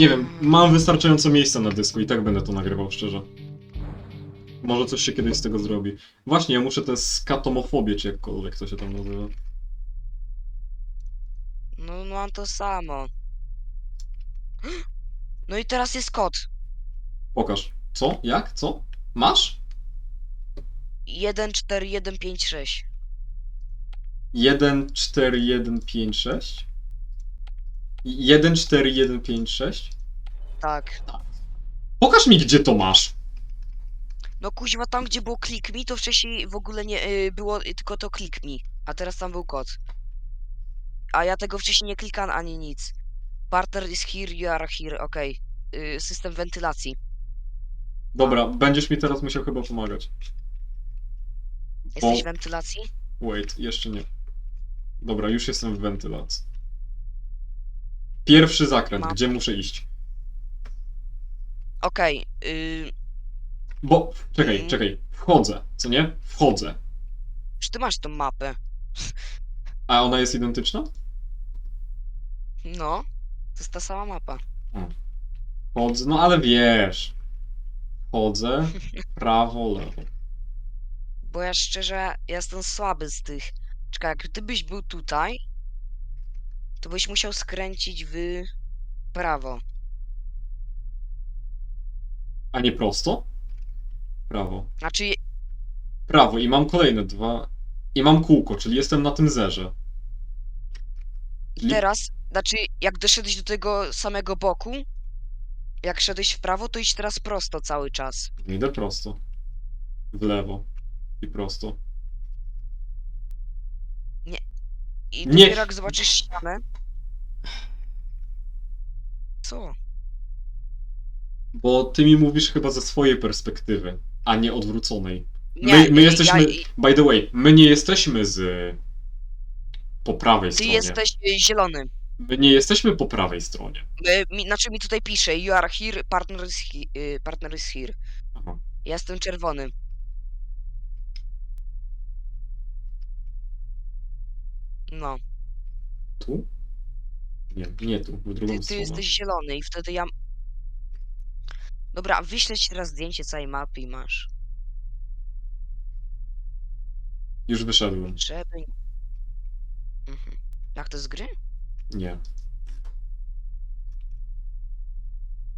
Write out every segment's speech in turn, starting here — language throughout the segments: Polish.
Nie wiem, mam wystarczająco miejsca na dysku i tak będę to nagrywał, szczerze. Może coś się kiedyś z tego zrobi. Właśnie, ja muszę tę skatomofobię, czy jakkolwiek to się tam nazywa. No mam to samo. No i teraz jest kod. Pokaż. Co? Jak? Co? Masz? 14156. 1, 4, 1, 5, 6? 1, 4, 1, 5, 6? Tak. Pokaż mi, gdzie to masz. No kuźwa, tam gdzie było click me, to wcześniej w ogóle nie y, było y, tylko to click me. A teraz tam był kod. A ja tego wcześniej nie klikam ani nic. Partner is here, you are here, okej. Y, System wentylacji. Dobra, będziesz mi teraz musiał chyba pomagać. Jesteś w wentylacji? Wait, jeszcze nie. Dobra, już jestem w wentylacji. Pierwszy zakręt, Mam. gdzie muszę iść? Okej. y, Bo, czekaj, Mm. czekaj, wchodzę, co nie? Wchodzę. Czy ty masz tą mapę? A ona jest identyczna? No. To jest ta sama mapa. Wchodzę, no ale wiesz. Wchodzę, prawo, lewo. Bo ja szczerze ja jestem słaby z tych. Czekaj, jak ty byś był tutaj, to byś musiał skręcić w prawo. A nie prosto? Prawo. Znaczy, Prawo i mam kolejne dwa. I mam kółko, czyli jestem na tym zerze. i Czyli- teraz, znaczy, jak doszedłeś do tego samego boku, jak szedłeś w prawo, to idź teraz prosto cały czas. Idę prosto. W lewo. I prosto. I Nie. dopiero jak zobaczysz ścianę. Co? Bo ty mi mówisz chyba ze swojej perspektywy, a nie odwróconej. Nie, my, my jesteśmy. Ja, By the way, my nie jesteśmy z. Po prawej ty stronie. jesteś y, zielony. My nie jesteśmy po prawej stronie. Y, mi, znaczy mi tutaj pisze, you are here, partner is, he, y, partner is here. Aha. Ja jestem czerwony. No, Tu? Nie, nie tu, w drugą ty, ty stronę. jesteś zielony i wtedy ja... Dobra, wyślę ci teraz zdjęcie całej mapy i masz. Już wyszedłem. Żeby... Mhm. Jak to z gry? Nie.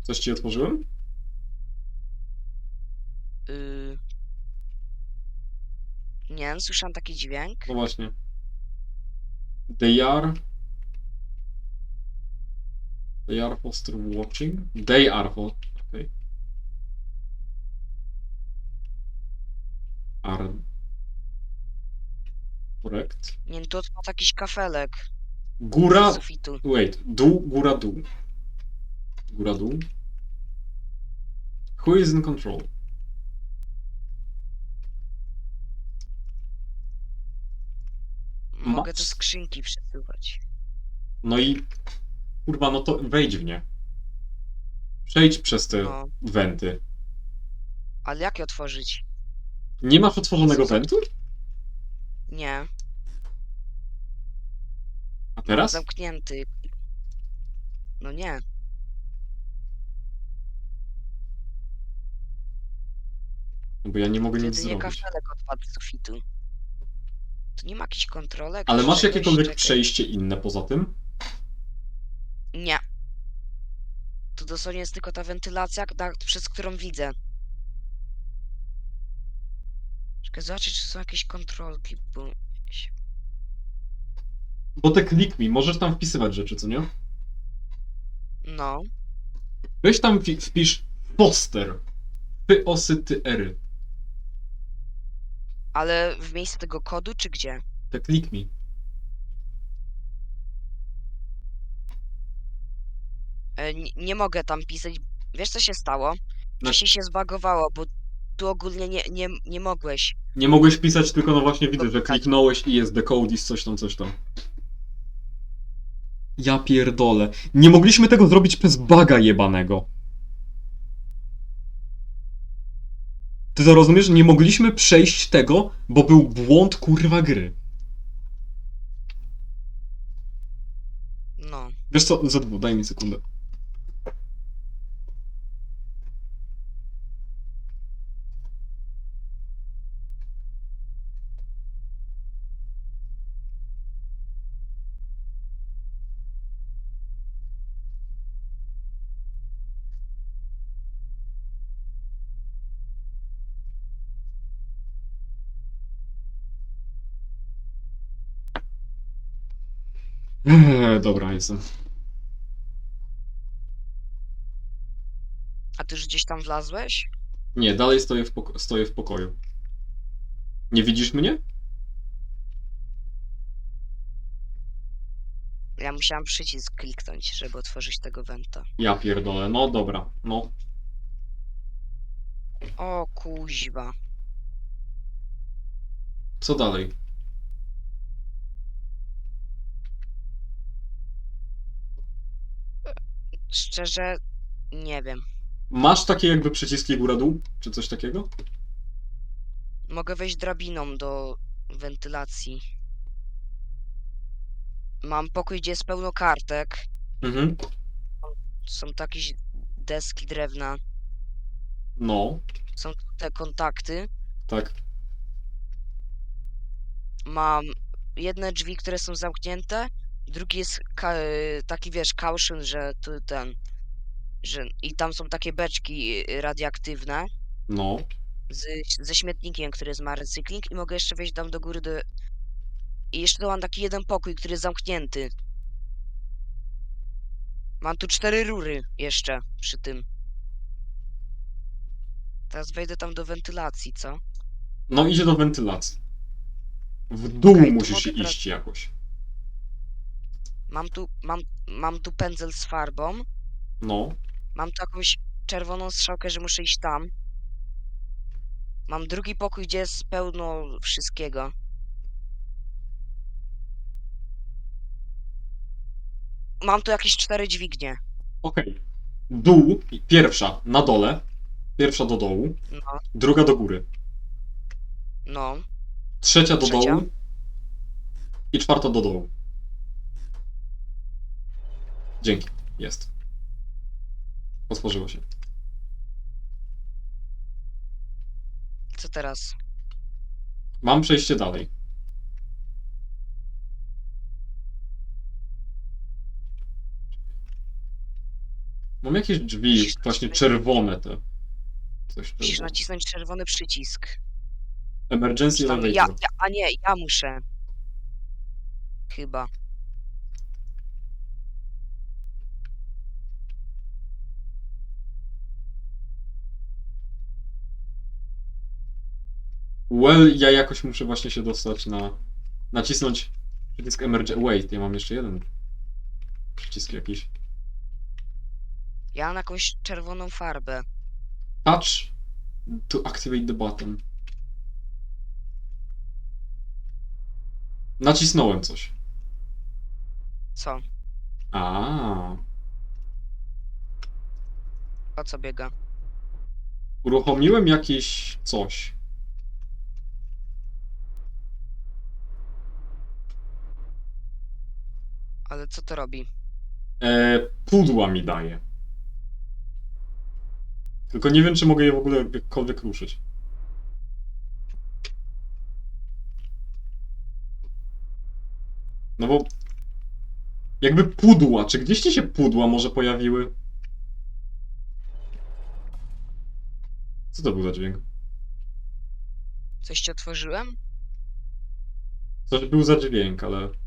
Coś ci otworzyłem? Y... Nie, słyszałem taki dźwięk. No właśnie. They are. They are foster watching. They are for. Okay. Are. Correct. Nie, tu odpadł jakiś kafelek Góra. sufitu. Wait. Dół, góra, dół. Góra, dół. Who is in control? Mogę Moc. skrzynki przesuwać. No i. Kurwa, no to wejdź w nie. Przejdź przez te No, wenty. ale jak je otworzyć? Nie masz otworzonego wentu? Nie, A teraz? zamknięty. No nie. No bo ja nie mogę nic Jedynie zrobić. kafelek odpadł z sufitu. Tu nie ma jakichś kontrolek? Ale czy masz czegoś? jakiekolwiek Czekaj. przejście inne poza tym? Nie. Tu dosłownie jest tylko ta wentylacja, przez którą widzę. Czekaj, zobaczyć, czy są jakieś kontrolki, bo... Bo te klik mi, możesz tam wpisywać rzeczy, co nie? No. Weź tam wpi- wpisz poster. Py osy ty ery. Ale w miejsce tego kodu, czy gdzie? Te klik mi. E, n- nie mogę tam pisać. Wiesz, co się stało? Na- Wcześniej się zbagowało, bo tu ogólnie nie, nie, nie mogłeś. Nie mogłeś pisać, tylko no właśnie widzę, że kliknąłeś i jest decode i coś tam, coś tam. Ja pierdolę. Nie mogliśmy tego zrobić przez baga jebanego. Ty to rozumiesz? Nie mogliśmy przejść tego, bo był błąd kurwa gry. No. Wiesz co, ZW, daj mi sekundę. Dobra, jestem. A ty już gdzieś tam wlazłeś? Nie, dalej stoję w, poko- stoję w pokoju. Nie widzisz mnie? Ja musiałam przycisk kliknąć, żeby otworzyć tego wenta. Ja pierdolę. No dobra, no. O kuźba. Co dalej? Szczerze, nie wiem. Masz takie jakby przyciski góra-dół? Czy coś takiego? Mogę wejść drabiną do wentylacji. Mam pokój, gdzie jest pełno kartek. Mhm. Są takie deski drewna. No, Są te kontakty. tak. Mam jedne drzwi, które są zamknięte. Drugi jest taki, wiesz, caution, że tu ten... Że, I tam są takie beczki y, radioaktywne. No. z, ze śmietnikiem, który jest ma recykling i mogę jeszcze wejść tam do góry do... I jeszcze mam taki jeden pokój, który jest zamknięty. Mam tu cztery rury jeszcze przy tym. Teraz wejdę tam do wentylacji, co? No idzie do wentylacji. W dół to musisz mogę teraz- iść jakoś. Mam tu, mam, mam tu pędzel z farbą. No. Mam tu jakąś czerwoną strzałkę, że muszę iść tam. Mam drugi pokój, gdzie jest pełno wszystkiego. Mam tu jakieś cztery dźwignie. Okej. Dół, pierwsza na dole, pierwsza do dołu, No, druga do góry, no. trzecia do Trzecia? dołu i czwarta do dołu. Dzięki. Jest. Otworzyło się. Co teraz? Mam przejście dalej. Mam jakieś drzwi, właśnie czerwone te. Coś Musisz czerwone. nacisnąć czerwony przycisk. Emergency tam ja, elevator. ja, a nie, ja muszę. Chyba. Well, ja jakoś muszę właśnie się dostać na... Nacisnąć przycisk emergency... Wait, ja mam jeszcze jeden przycisk jakiś. Ja mam jakąś czerwoną farbę. Touch to activate the button. Nacisnąłem coś. Co? A, O co biega? uruchomiłem jakieś coś. Ale co to robi? E, pudła mi daje. Tylko nie wiem, czy mogę je w ogóle jakkolwiek ruszyć. No bo... Jakby pudła, czy gdzieś ci się pudła może pojawiły? Co to był za dźwięk? Coś ci otworzyłem? Coś był za dźwięk, ale...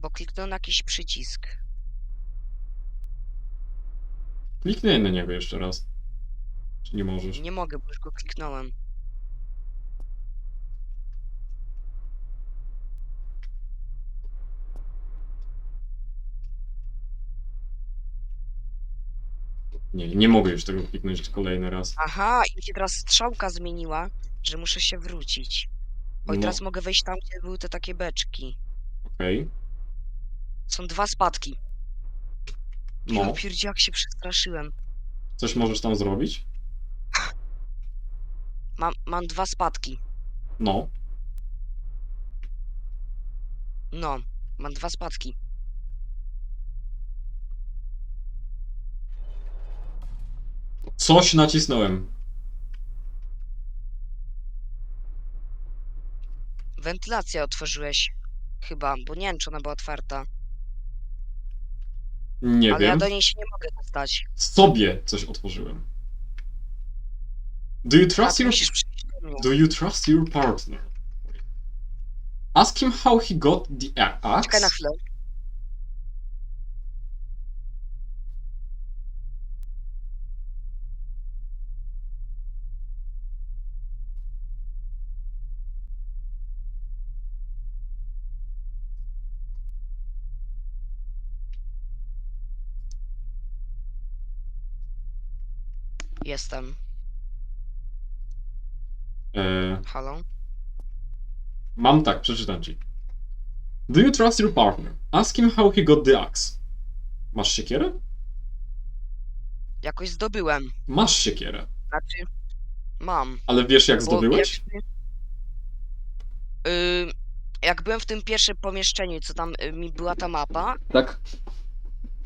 Bo kliknąłem na jakiś przycisk. Kliknij na niego jeszcze raz. Czy nie możesz? Nie mogę, bo już go kliknąłem. Nie, nie mogę już tego kliknąć kolejny raz. Aha, i mi się teraz strzałka zmieniła, że muszę się wrócić. Oj, No, teraz mogę wejść tam, gdzie były te takie beczki. okej. Są dwa spadki. No, pierdzie, jak się przestraszyłem. coś możesz tam zrobić? Mam, mam dwa spadki. No. No, mam dwa spadki. Coś nacisnąłem. Wentylację otworzyłeś. Chyba, bo nie wiem, czy ona była otwarta. Nie ale ja wiem. do niej się nie mogę dostać. Sobie coś otworzyłem. Do you A trust ty your... musisz przyjść do mnie. Do you trust your partner? Ask him how he got the a- axe. Czekaj na chwilę. Jestem. E, Halo? mam tak, przeczytam ci. Do you trust your partner? Ask him how he got the axe. Masz siekierę? Jakoś zdobyłem. Masz siekierę. Znaczy, mam. Ale wiesz jak Bo zdobyłeś? Jak, y, jak byłem w tym pierwszym pomieszczeniu, co tam y, mi była ta mapa, Tak.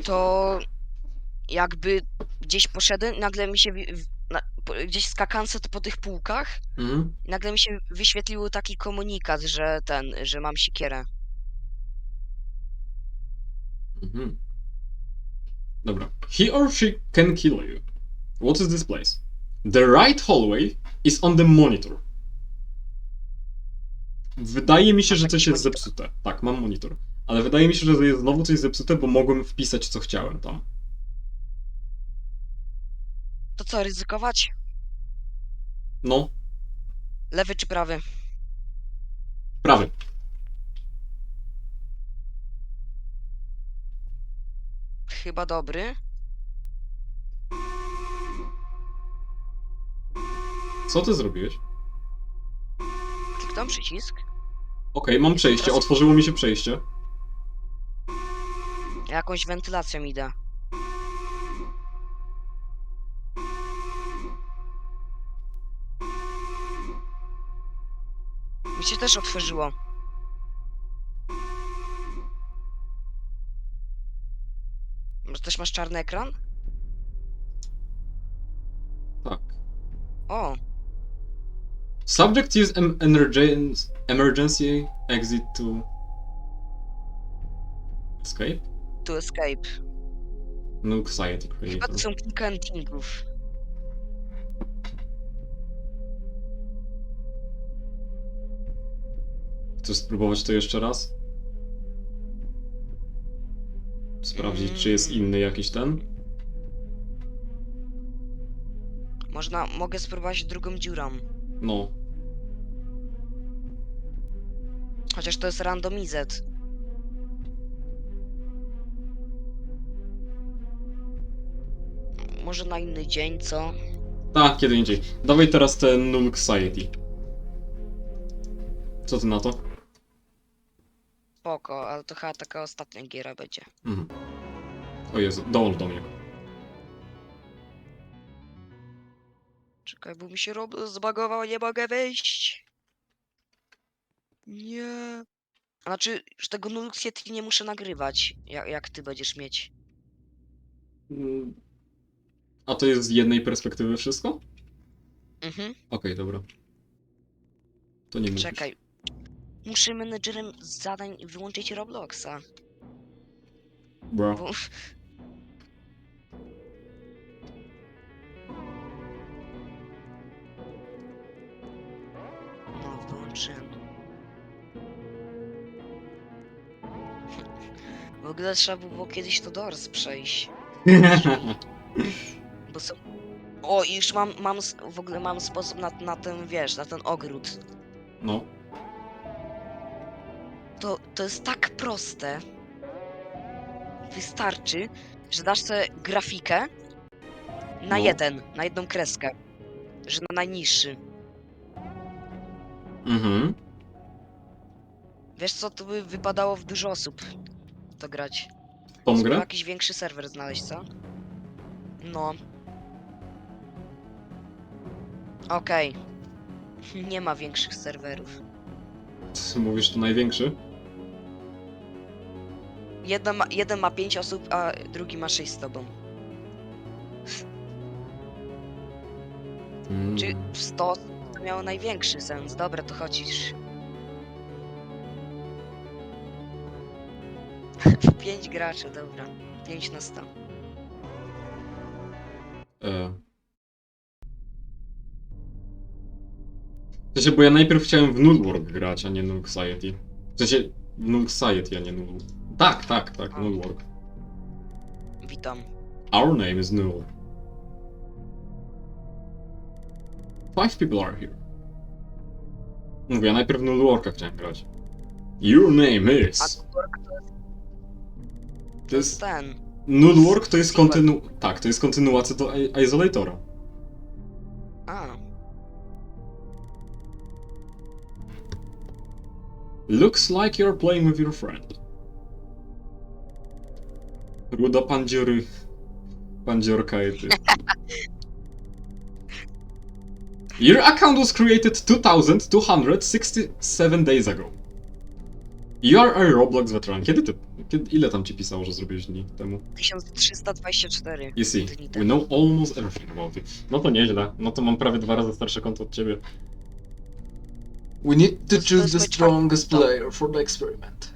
to jakby gdzieś poszedłem, nagle mi się wi- w- na, po, gdzieś skakance po tych półkach, Mhm. nagle mi się wyświetlił taki komunikat, że ten, że mam sikierę. Mhm. Dobra. He or she can kill you. What is this place? The right hallway is on the monitor. Wydaje mi się, że coś jest monitor? zepsute. Tak, mam monitor. Ale wydaje mi się, że jest znowu coś zepsute, bo mogłem wpisać co chciałem tam. To co, ryzykować? No, Lewy czy prawy? prawy. Chyba dobry. Co ty zrobiłeś? Kliknąłem przycisk. Okej, mam przejście. Otworzyło mi się przejście. Jakąś wentylacją idę. Się też otworzyło. Może też masz czarny ekran? Tak. O, Subject use em- emergen- emergency exit to escape. to escape. Nuke Society Chyba Creator. to są kilka endingów. Chcesz spróbować to jeszcze raz? Sprawdzić, czy jest inny jakiś ten? Można, mogę spróbować drugą dziurą. No. Chociaż to jest randomizet. Może na inny dzień, co? Tak, kiedy indziej. Dawaj teraz ten Society. Co ty na to? Spoko, ale to chyba taka ostatnia giera będzie. Mhm. O Jezu, dołącz do mnie. Czekaj, bo mi się rob zbagowało, nie mogę wyjść. Nie. A Znaczy, że tego Nuxiety nie muszę nagrywać, jak, jak ty będziesz mieć. Mm. A to jest z jednej perspektywy wszystko? Mhm, Okej, dobra. To nie musisz. czekaj. Muszę menedżerem zadań wyłączyć Robloxa, Bro. bo... No, wyłączyłem. W ogóle trzeba by było kiedyś to Doors przejść. Bo są... O, już mam, mam, w ogóle mam sposób na, na ten, wiesz, na ten ogród. no. To, to jest tak proste. Wystarczy, że dasz sobie grafikę na No. jeden, na jedną kreskę. Że na najniższy. Mhm. Wiesz co, to by wypadało w dużo osób to grać. Tą grę? jakiś większy serwer znaleźć, co? No. Okej. Nie ma większych serwerów. Mówisz to największy? Jeden ma, jeden ma 5 osób, a drugi ma 6 z tobą. Mm. Czy w 100 to miało największy sens? Dobra, to chodzisz. 5 graczy, dobra. 5 na 100. E. W sensie, bo ja najpierw chciałem w Nullworld grać, a nie Nuke Society. sensie Null Society, a nie Null. Tak, tak, tak. Nullwork. Witam. Our name is Null. Five people are here. Mówię, ja najpierw Nullworka chciałem grać. Your name A is... To jest, To ten. Nullwork to jest kontynu... Tak, to jest kontynuacja do I- Isolatora. A, Looks like you're playing with your friend. Ruda pandziory... Pandziorkajty. Your account was created 2267 days ago. You are a Roblox veteran. Kiedy ty... Kiedy, ile tam ci pisało, że zrobiłeś dni temu? 1324. You see, Dni we know almost everything about you. No to nieźle. No to mam prawie dwa razy starsze konto od ciebie. We need to choose the strongest player for the experiment.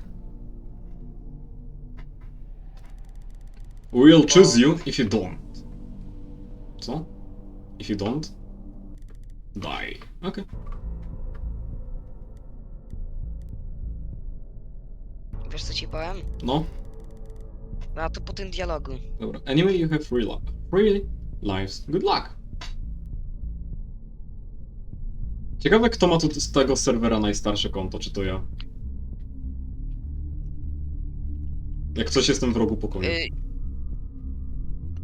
We'll choose you if you don't. Co? If you don't? Die. Okay. Wiesz co ci powiem? No, A to po tym dialogu. dobra. Anyway, you have three, li three lives. Good luck. Ciekawe, kto ma tu z tego serwera najstarsze konto, czy to ja? Jak coś jestem w rogu pokoju. Y,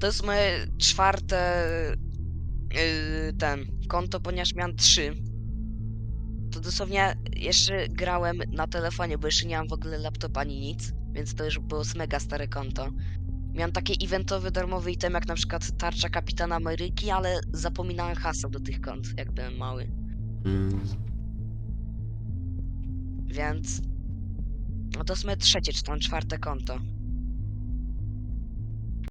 to jest moje czwarte y, ten konto, ponieważ miałem trzy. To dosłownie jeszcze grałem na telefonie, bo jeszcze nie mam w ogóle laptopa ani nic, więc to już było mega stare konto. Miałem takie eventowe darmowe item, jak na przykład tarcza Kapitana Ameryki, ale zapominałem haseł do tych kont, jak byłem mały. Mm. Więc. No to jest moje trzecie czy tam czwarte konto.